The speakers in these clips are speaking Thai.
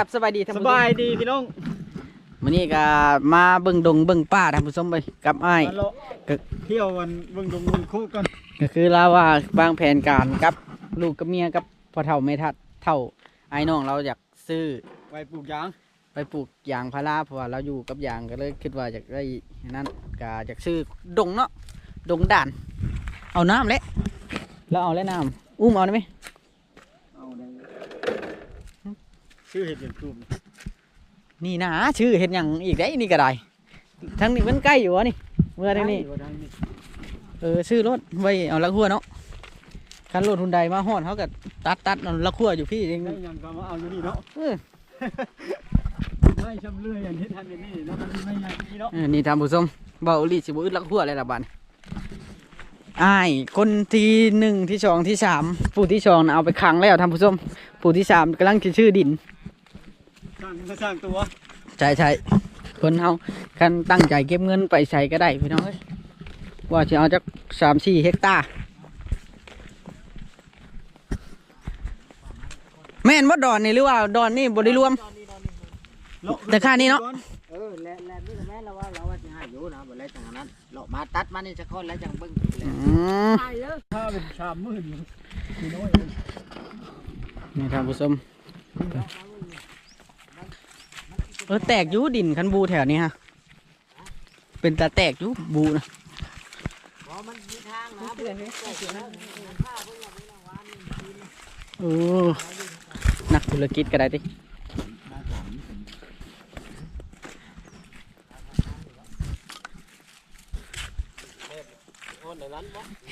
ครับสบายดีท่านสผู้ชมบายดีพี่น้องวันนี้ก็มาเบิ่งดงเบิ่งป่าท่านผู้ชมไปกับอ้าย มาเลาะเที่ยววันเบิ่งดงเบิ่งโคกกันก็คือเราว่าวางแผนการกับลูกกับเมียกับพ่อเฒ่าแม่ทัดเฒ่าไอ้น้องเราอยากซื้อไปปลูกยางไปปลูกยางพาราเพราะว่าเราอยู่กับยางก็เลยคิดว่าอยากได้นั่นก็อยากซื้อดงเนาะดงด่าน เอาน้ำเลยแล้วเอาแล้วน้ำอุ้มเอาได้ไหมเอาได้ ชื่อเห็ดอย่างกลุ่มนี่นะชื่อเห็นอย่างอีกได้นี่ก็ได้ทั้งนี้มันใกล้อยู่วะนี่เมื่อทางนี้ได้ได้นี่เออซื้อรถไว้เอาลักหัวเนาะคันรถทุนใดมาฮอดเขาก็ตัดตัดเอาลักหัวอยู่พี่เองได้หยังก็มาเอาอยู่นี่เนาะเออไม่ชำเลือยอย่างที่ทันเป็นนี่เนาะมันไม่ใหญ่ที่เนาะเออนี่ทำผู้ชมเบาลีสิบุอึดลักหัวอะไรละบัดนอ้ายคนที่หนึ่งที่สองที่สามผู้ที่สองน่ะเอาไปขังแล้วทำผู้ชมผู้ที่สามกำลังสิชื่อดิน สร้างสร้างตัวใช่ใช่คนเฮาคันตั้งใจเก็บเงินไปใส่ก็ได้พี่น้องเอ้ยว่าจะเอาจักสามสี่เฮกตาร์แม่นว่าดอนนี่หรือว่าดอนนี่บริรวมเลาะแต่ค่านี้เนาะเออแลแลนี่ก็แม่เราว่าเราว่าจะให้อยู่นะบ่แล้วจังนั้นเรามาตัดมานี่สักคนแล้วจังเบิ่งแลอืมถ้าเป็นชามมืดอยู่พี่น้อยนี่ท่านผู้ชม เออแตกยูดินคันบูแถวนี้ฮะ เป็นตาแตกยูบูนะมันทางนะเพื่อนนี่โอ้นักธุรกิจก็ได้ติ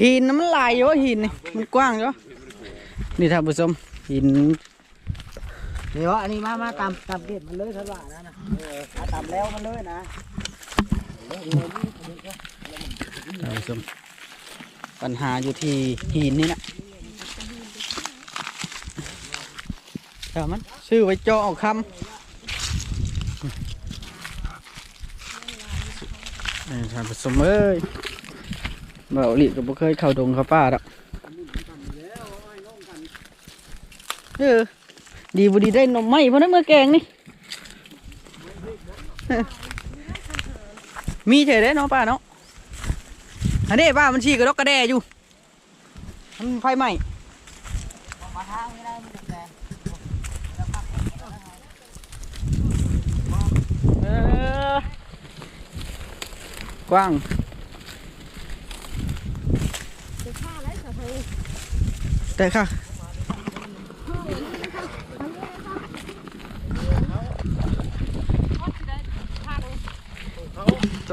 หินน้ำมันลายอยู่วะหินนี่มันกว้างอยู่วะนี่ท่านผู้ชมหิน เดี๋ยวอันนี้มามาตามตามเกตมันเลยท่านว่านะนะเออมาตามแล้วมันเลยนะท่านผู้ชมปัญหาอยู่ที่หินนี่นะเดี๋ยวมันซื้อไว้เจาะเอาคำนี่ท่านผู้ชมเอ้ยเบาหลีก็บ่เคยเข้าดงเข้าป่าดอกเออ ดีบุดีได้หนมไหมเพราะนั้นเมื่อแกงนี่ มีเฉยได้เนาะป้าเนาะอันนี้ป้ามันฉีกกระดกกระแดอยู่ มันไฟไหม่กว้างแต่ค่ะ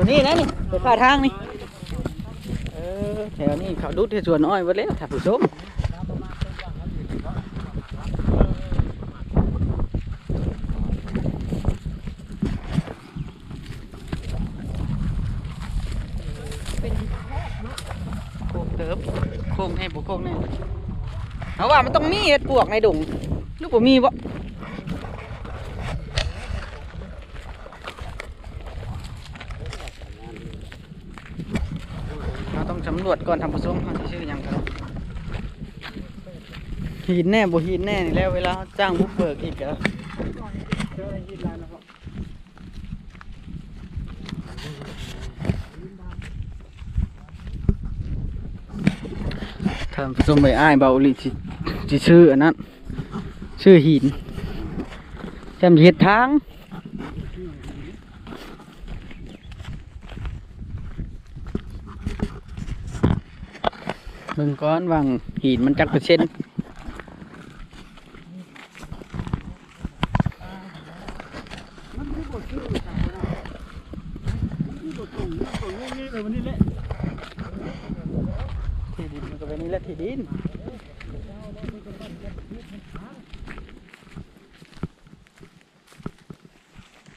ตัวนี้นะนี่เดี๋ยวข้าทางนี่เออแถวนี้เขาดุดที่สวนอ้อยไว้แล้วท่านผู้ชมโค้งเติบโค้งแน่บุโค้งแน่เอาว่ามันต้องมีเห็ดปวกในดงหรือบ่มีบ่เราต้องสำร วจก่อนทำผสมเขาสิชื่อยังกันหินแน่บ่หินแน่นี่แล้วเวลาจ้างบุกเบิกอีกแล้วทำผสมใบอ้ายเบาลิสิสิชื่ออันนั้นชื่อหินจำเห็ดทาง เบิ่งก้อนวางหินมันจักเปอร์เซ็นต์ นี่ตรงนี่ตรงนี่เลยวันนี้แหละ ที่ดินมันก็เป็นนี่แหละที่ดิน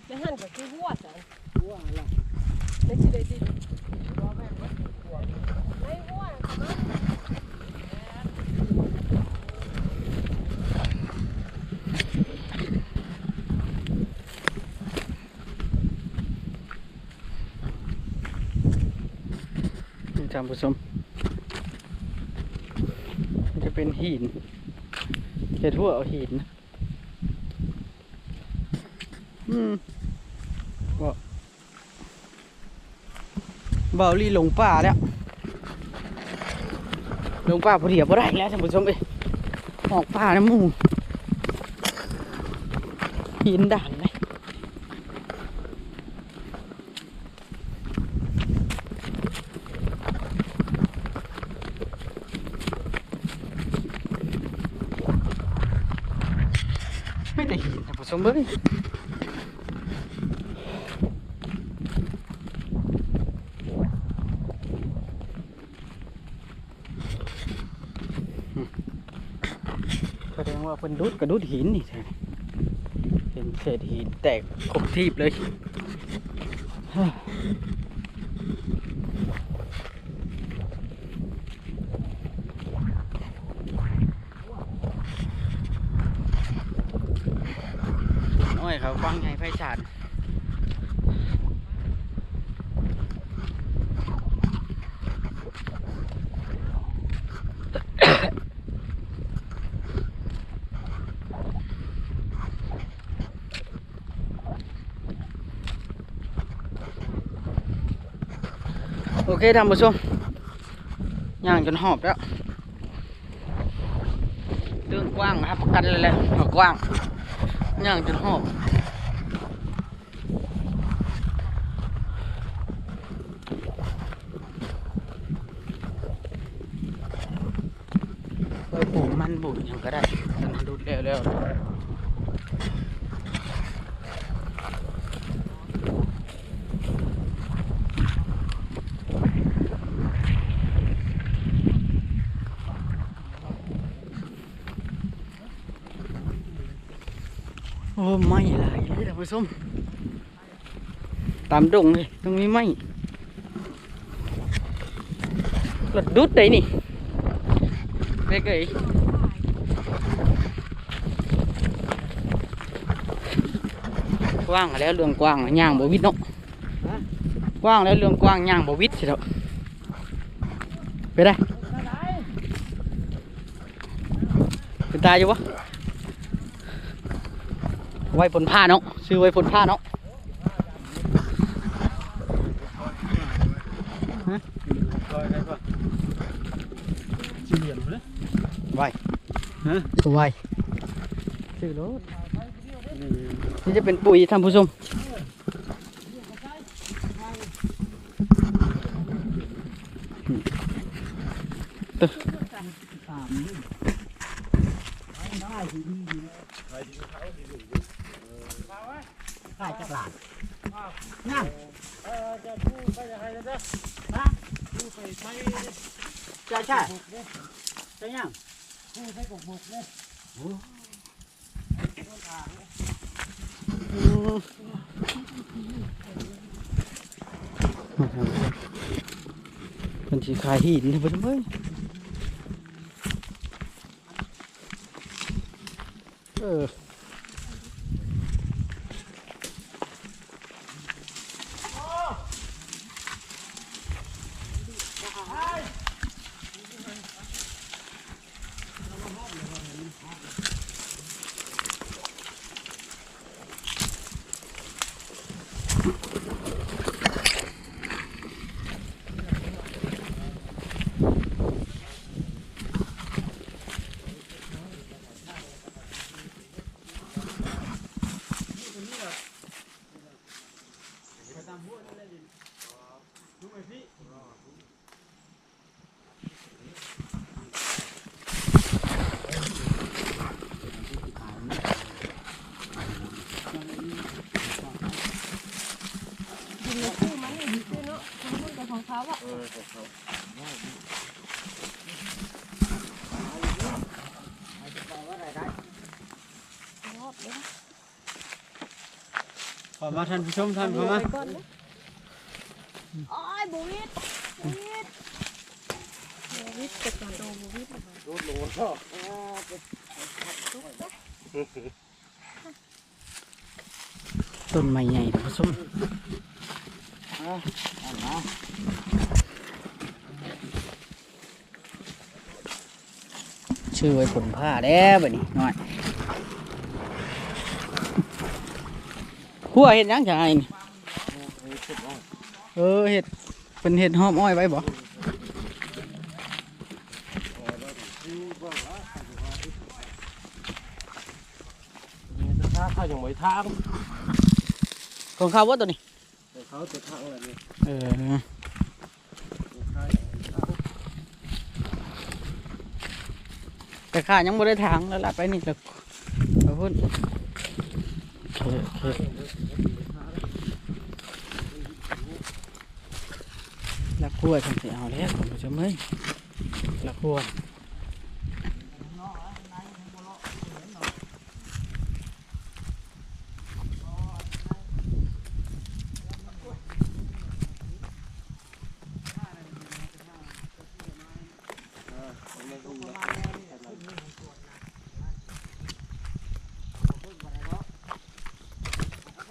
ไม่หันก็คือหัวจ้ะหัวอะไรได้สิได้สิไม่หัว นี่ ท่านผู้ชมมันจะเป็นหินเห็ดหัวเอาหินนะอืมบ่เบาลีหลงป่าแล้วหลงป่าพอดีบ่ได้แล้วท่านผู้ชมเอ้ออกป่านะหมูหินด่านเลยไม่ได้หินท่านผู้ ชมเอ้ยแสดงว่าเป็นดุดกระดุดหินนี่แท้เป็นเศษหินแตกครบทีบเลย ฮ่าโอ้ยเขาฟังไงไฟฉานโอเคท่านผู้ชมย่างจนหอบแล้วเรื่องกว้างนะครับประกันเลยและเอากว้างย่างจนหอบ ปปลูกมันปลูกหยังก็ได้ฉันดูเร็วๆโอ้ไม่หลายเลยท่านผู้ชมตามดงเลยตรงนี้ไม่หลดดุดได้นี่เด็กเอ้ยกว้างแล้วเรื่องกว้างย่างบ่วิดเนาะกว้างแล้วเรื่องกว้างย่างบ่วิดสิเถอะไปได้เป็นตายอยู่วะไว้ผลผ้าเนาะซื้อไว้ผลผ้าเนาะ ซอยได้ปะสี่เหลี่ยมเลย ไว้ฮะไว้ซื้อรถนี่จะเป็นปุ๋ยท่านผู้ชมตึ๊ะขายจากหลานเออจะพูดไปจะใครนะจ๊ะฮะพูดไปใช้ใช่ใช่ใช่ยัง พูดใช้กบกเนี่ยเป็นสีขายหินท่านผู้ชมเอ้ยเออ กินในคู่มันนี่ซื้อเนาะมันเป็นของเขาอะรอบเลยขอมาท่านผู้ชมท่านผู้ชมไปก่อนนะโอ้ยบูวิดบูวิดบูวิดจะกระโดดบูวิทโดโดต้นไม้ใหญ่ผู้ชม ชื่อไว้ผลผ้าแล้วบัดนี้หน้อยคั่วเห็ดยังไอ้นี่เออเห็ดเป็นเห็ดหอมอ้อยไว้บ่ถ้าเขายังไม่ทางของเขาว่าตัวนี้ เขาจะทางอะไรนี่เออแต่ข้ายังไม่ได้ทางแล้วล่ะไปนี่แล้วเอาพุ่นโอเคโอเคละคั่วฉันสิเอาแล้วผมจะเมื่อยละคั่ว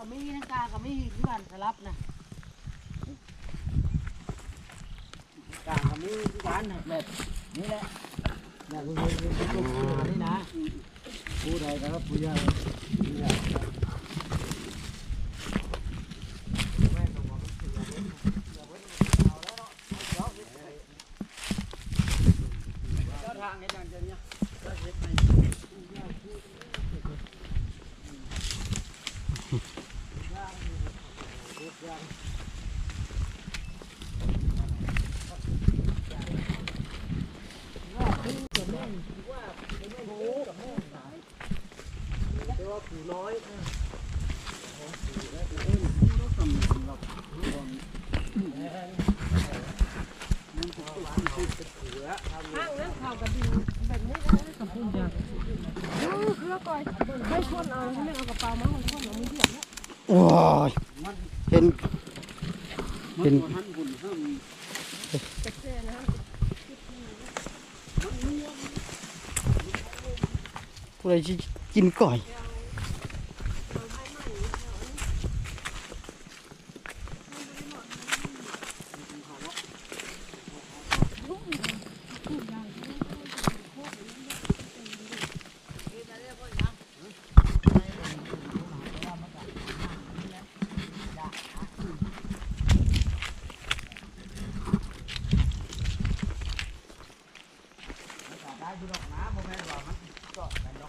ก็มีนังกาก็มีเพื่อนสลับนะกาก็มี ที่บ้านน่ะแบบนี้แหละเนี่ยคุณคุณคุณคุณคุณนี่นะผู้ใดครับผู้ใหญ่ผู้ใหญ่ ข้างนั้นเขากระดิ่งแบบนี้ก็ได้กับพุ่นยาเออเครือก่อย ไม่ชวนเอาไม่เอากระเป๋ามาคนชวนเอามือเดียวเนี่ยโอ้ยเห็นเห็นเซ่นะ ผู้ใดสิกินก่อย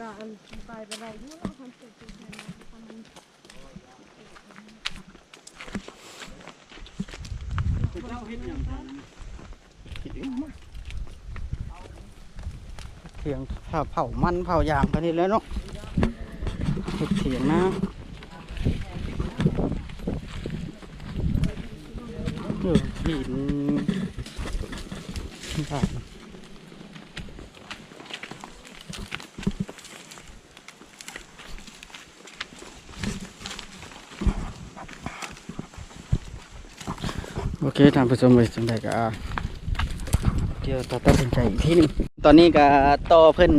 การไปไปเราด้วยเราทำเสร็จเป็นแทนทำมันเถียงเผาเผามันเผายางไปนี่แล้วเนาะเฮ็ดเถียงนะ หินโอเคท่านผู้ชมไปจังไดก็เดี๋ยวตัดตัดสินใจอีกทีหนึงตอนนี้ก็ต่อเพิ่น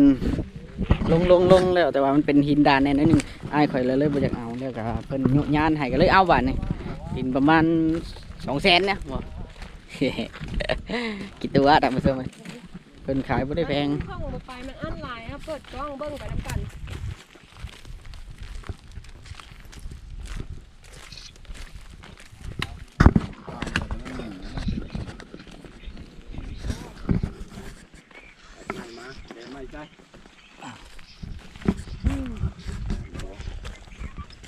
ลงลงลงแล้วแต่ว่ามันเป็นหินดานแน่นิดนึงไอ้ข่อยเลยเลยบ่อยากเอาแล้วก็เพิ่นยุยานให้ก็เลยเอาบาดนี่หินประมาณ200,000เนี่ยบ่ คิดตัวท่านผู้ชมเอ้ยเพิ่นขายบ่ได้แพงข้องไปมันอันหลายครับเปิดกล้องเบิ้งไปน้ำกันไม่ใช่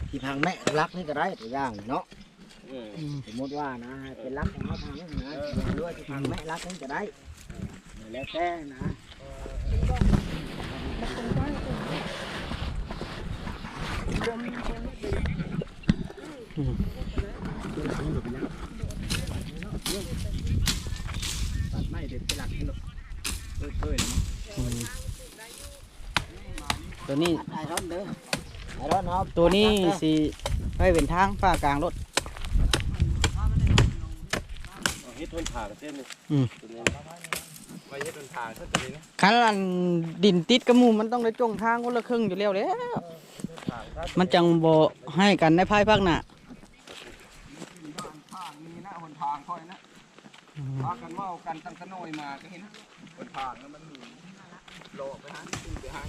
ที่พังแม่รักนี่ก็ได้ตัวอย่างเนาะเออ สมมติว่านะเป็นรักของเขาพังนี่นะด้วยที่พังแม่รักนี่ก็ได้แล้วแต่นะตัดไม้เด็ดไปหลักนี่หรอกเคยอืมตัวนี้ ไอ้ร้อนเด้อไอ้ร้อนเนาะตัวนี้สิไปเป็นทางฝ้ากลางรถ ๆเฮ็ดทนทางเส้นนี่อืม ตัวนี้ไว้เฮ็ดทนทางเส้นตัวนี้นะคันอันดินติดกับหมูมันต้องได้จงทางคนละครึ่งอยู่แล้วแหล้ว ทางถ้ามันจังบ่ให้กันในภายภาคหน้าทางนี้นะหนทางค่อยนะพากันว่ากันตั้งแต่น้อยมาก็เห็นหนทางนั้นมันมีรดอกไปหาขึ้นไปหา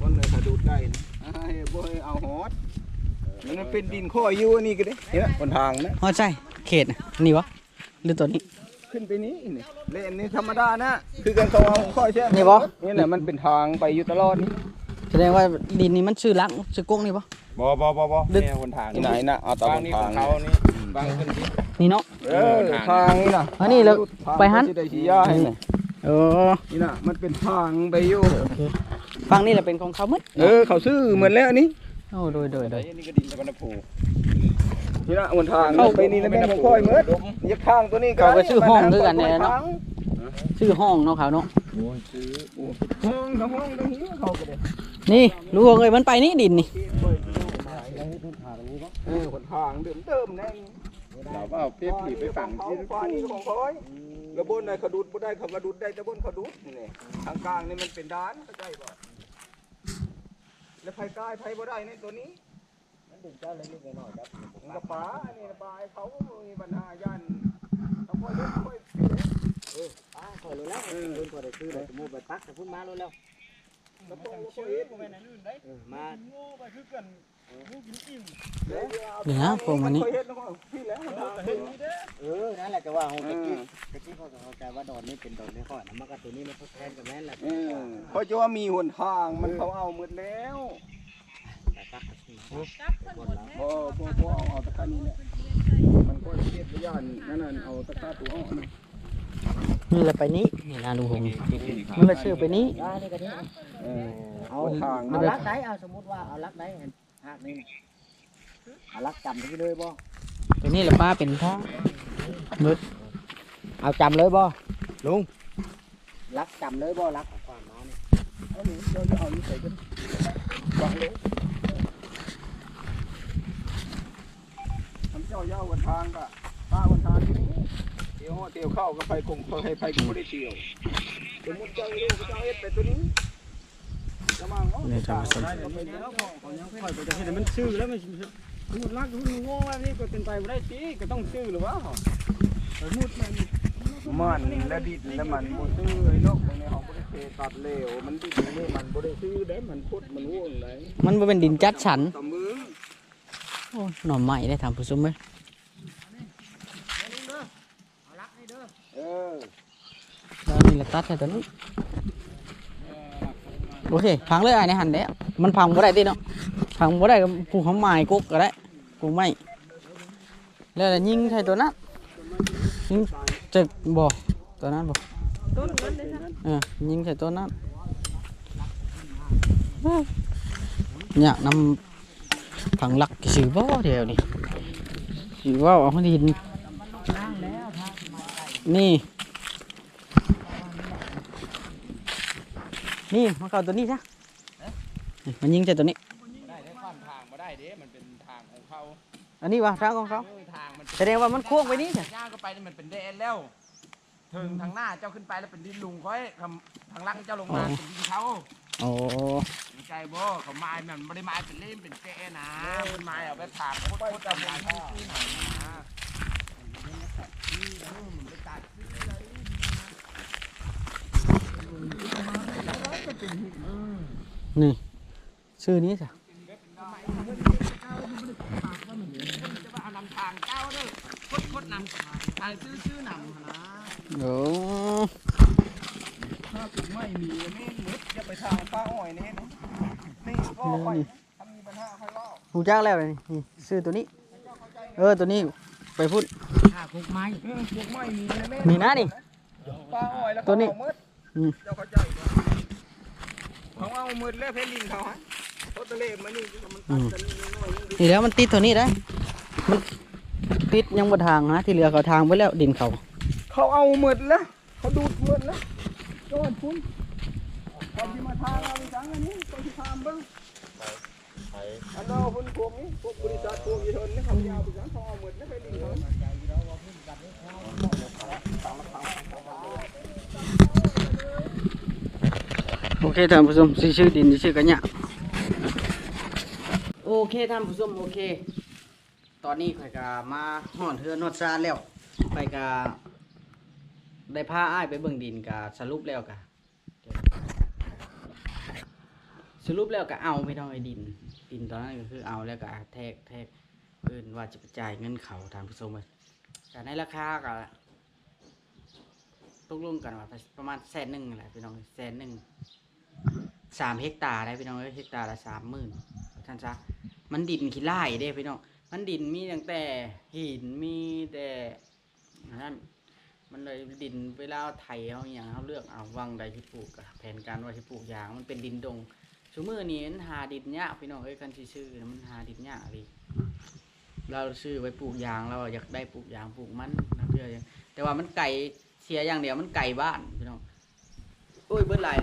วันเลยถ้าดูดได้นะให้บ่ให้เอาฮอดมันเป็นดินข้ออยู่อันนี่ก็ได้เห็นไหมบนทางนะ ฮอดใช่เขตน่ะนี่วะ หรือตัวนี้ ขึ้นไปนี้นี่เล่นนี่ธรรมดานะ คือกันเขาเอาข้อใช่นี่บ่ นี่แหละมันเป็นทางไปอยู่ตลอดนี่แสดงว่าดินนี้มันชื่อลักชื่อกงนี่ปะบ่บ่บ่บ่ดึก เนี่ยคนทางที่ไหนนะเอาตามบางนี่ขทาองงเขานี่บางขึ้นที่ นี่เนาะ เออทางนี่นะอันนี้แล้วไปหันที่ได้ชี้ยาให้นี่เออนี่นะมันเป็นทางไปอยู่ฟังนี่แหละเป็นของเขาหมึดเออเขาซื้อเหมือนแล้วอันนี้โอ้โดยโดยโดยนี่ก็ดินตะวันผู นี่นะบนทางไปนี่นะแม่นของค่อยเหมือนยักข้างตัวนี้เขาก็ชื่อห้องด้วยกันเนี่ยเนาะ ชื่อห้องเนาะเขาเนาะ ห้องทั้งห้องทั้งนี้เขาก็ได้นี่รู้ว่าเอ้ยมันไปนี่ดินนี่ เออคนทางเดิมเติมแน่เราก็เอาเปียบผีไปฝังที่ฟ้านี่ของค่อยแล้วบนไหนเขาดูดบ่ได้เขากระดูดได้แต่บนเขาดูดนี่ทางกลางนี่มันเป็นด้านเข้าใจบ่แล้วไผกายไผบ่ได้ในตัวนี้มัน ดึงเจ้าเล็กๆน้อยครับผมก็ป๋าอันนี้กระปลาเขามีปัญหาย่านเขาคอยเล่นคอยเออป้าคอยรู้แล้วเออคอยได้ซื้อได้สมมุติไปตักแต่พุ่นมาแล้วแล้วแล้วพวกค่อยเฮ็ดบ่แม่นอันอื่นได้มานี่นะพวกมันนี่ยเฮ็ดแล้วก็พี่แล้เออนั่นแหละก็ว่าโฮตะกี้ตะกี้เขาก็เข้าใจว่าดอนนี้เป็นดอนในข้อนะมันก็ตัวนี้มันทดแทนกับแม่นแหละเออเขาจะว่ามีหนทางมันเขาเอาหมดแล้ว ต่ตักก็ขึ้นมาบ่บ่บ่เอาเอาตะกร้านี้แหละมันก็เฮ็ดบ่ย่านนั่นน่ะเอาตะกร้าตัวอ้อนะนี่แหละไปนี้นี่นะลุงหงมันละชื่อไปนี้อ่านี่ก็นี่เออเอาทางเอาลักได้เอาสมมติว่าเอาลักได้หักนี่เอาลักจำไปเลยบ่ตัวนี้แหละป้าเป็นท้องมืดเอาจำเลยบ่ลุงลักจำเลยบ่ลักความมานี่เอาหนูเดี๋ยวจะเอานี่ใส่กันวางลงทำ เจ้าเย้ากันทางก็ป้ากันทางนี่เดี๋ยวเดี๋ยวเข้าก็ไปคงเขาให้ไปก็บ่ได้เที่ยวสมมุติเจ้าเฮ็ดเจ้าเฮ็ดไปตัวนี้ระวังเนาะนี่ท่านผู้ชมค่อยไปจะเห็นมันชื่อแล้วมันมุดลักมันงงแบบนี้ก็เป็นไปไม่ได้ตีก็ต้องชื่อหรือว่ามันมันและดินและมันบ่ซื้อไอ้นกตรงนี้เขาบ่ได้เทตัดเลวมันดินนี่มันบ่ได้ซื้อได้มันพุดมันว่วงไหนมันเป็นดินจัดฉันต่อมือ โอ้หน่อไม้ได้ทำผู้ชมไหมเออแล้วนี่แหละตัดให้ตัวนี้โอเคพังเลยไอ้ในหันเด้มันพังบ่ได้ติเนาะพังบ่ได้ก็ปลูกหอมไม้กุกก็ได้ปลูกไม้แล้วยิงใส่ตัวนั้นยิงจะบ่ตัวนั้นบ่ต้นนั้นเลยค่ะเออยิงใส่ตัวนั้นเอ้ยอยากนำ ผังหลักสื่อบ่เดียวนี่สื่อว่าเอาให้ดินนี่ นี่มาเข้าตัวนี้ซะนี่มันยิงใส่ตัวนี้ได้ได้ความทางมาได้เด้มันเป็นทางของเขาอันนี้วะทางของเขาทางมันแสดงว่ามันโค้งไปนี่จ้ะย่างก็ไปนี่มันเป็นแดนแล้วถึงทางหน้าเจ้าขึ้นไปแล้วเป็นดินลุงค่อยทำทางล่างเจ้าลงมาเป็นดินเขา โอ้มีใจบ่เขาไม้มันไม่ได้ไม้เป็นเล่มเป็นแก่นะเป็นไม้เอาไปถากโคตรโคตรตามทางที่ที่ไหนนะนี่ ชื่อนี้จ้ะจะว่าเอานำทางเจ้าเด้อโคตรโคตรนำทางชื่อชื่อนำนะโอ้ถ้าถึงไม่มีนี่มึดจะ ไปทางป้าอ้อยนี่นะนี่ก็ค่อยถ้ามีปัญหาค่อยเล่าหูจ้างแล้วเลยนี่ชื่อตัวนี้ เออตัวนี้ไปพูดถ้าคุกไม้เออพวกไม่มีนะแม่นี่นะนี่ป้าอ้อยแล้วตัวนี้เขาเอามืดอืมเจ้าเข้าใจบ่เขาเอามืดแล้วเพชรลิงเขาฮะเขาตะเลมานี่มันตัดกันนิดหน่อยนึงนี่แล้วมันติดตัวนี้ได้มันติดยังบนทางนะที่เหลือเขาทางไว้แล้วดินเขา เขาเอามืดแล้วเขาดูดมืดแล้วโดนพุ่น เขาที่มาทางเอาไปจังอันนี้เขาที่ทำบ้างอันนั้นเอาพุ่นพวกนี้พวกบริษัทพวกยีทนนี่เขายาวไปจังเขาเอามืดแล้วเพชรลิงเขาโอเคท่านผู้ชมชื่อดินชื่อกันเนี่ยโอเคท่านผู้ชมโอเค ตอนนี้ข่อยก็มาห่อนเทือนนวดซาแล้วข่อยก็ได้พาอ้ายไปเบิ่งดินก็สรุปแล้วก็ สรุปแล้วก็เอาไม่ต้องไอ้ดิน ดินตอนนั้นก็คือเอาแล้วก็แทกแทกเพื่อนว่าจะไปจ่ายเงินเขาทางผู้ชมเลยแต่ในราคาก็ตกลงกันว่าประมาณแสนหนึ่งแหละพี่น้องแสนหนึ่งสามเฮกตาร์ได้พี่น้องเฮกตาร์ละสามหมื่นท่านซะมันดินขี้ไล่เด้พี่น้องมันดินมีตั้งแต่หินมีแต่นั่นมันเลยดินเวลาไถเอาอย่างเขาเลือกเอาวังใดที่ปลูกแผนการว่าที่ปลูกยางมันเป็นดินดง ชั่วมือนี้มันหาดินยากพี่น้องเอ้ยกันชื่อๆมันหาดินยากเลยเราซื้อไว้ปลูกยางเราอยากได้ปลูกยางปลูกมันนะเพื่ออย่างแต่ว่ามันไก่เสียอย่างเดียวมันไก่บ้านพี่น้องโอ้ยเบิดหลาย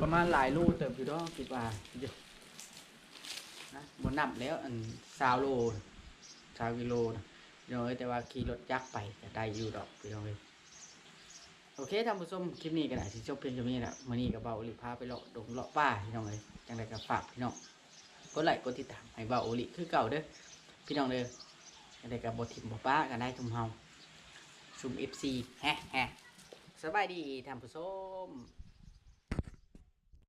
ประมาณหลายลูกเติบอยู่ดอกคิดว่าเดี๋ยวนะบนนับแล้วอันซาวโลซาวกิโลนะพี่น้องเอ้ยแต่ว่าขี่รถยักษ์ไปจะได้อยู่ดอกพี่น้องเอ้ยโอเคท่านผู้ชมคลิปนี้ก็ได้ที่จบเพียงเท่านี้แหละมื้อนี้ก็เบาโอลิพาไปเลาะดงเลาะป่าพี่น้องเลย จังไดก็ฝากพี่น้องกดไลค์กดติดตามให้บ่าวโอลิคือเก่าเด้อพี่น้องเด้อจังไดก็บ่ทิมบ่ป้ากันได้ทุ่มเฮาซุ่ม FC แฮะแฮะสบายดีท่านผู้ชม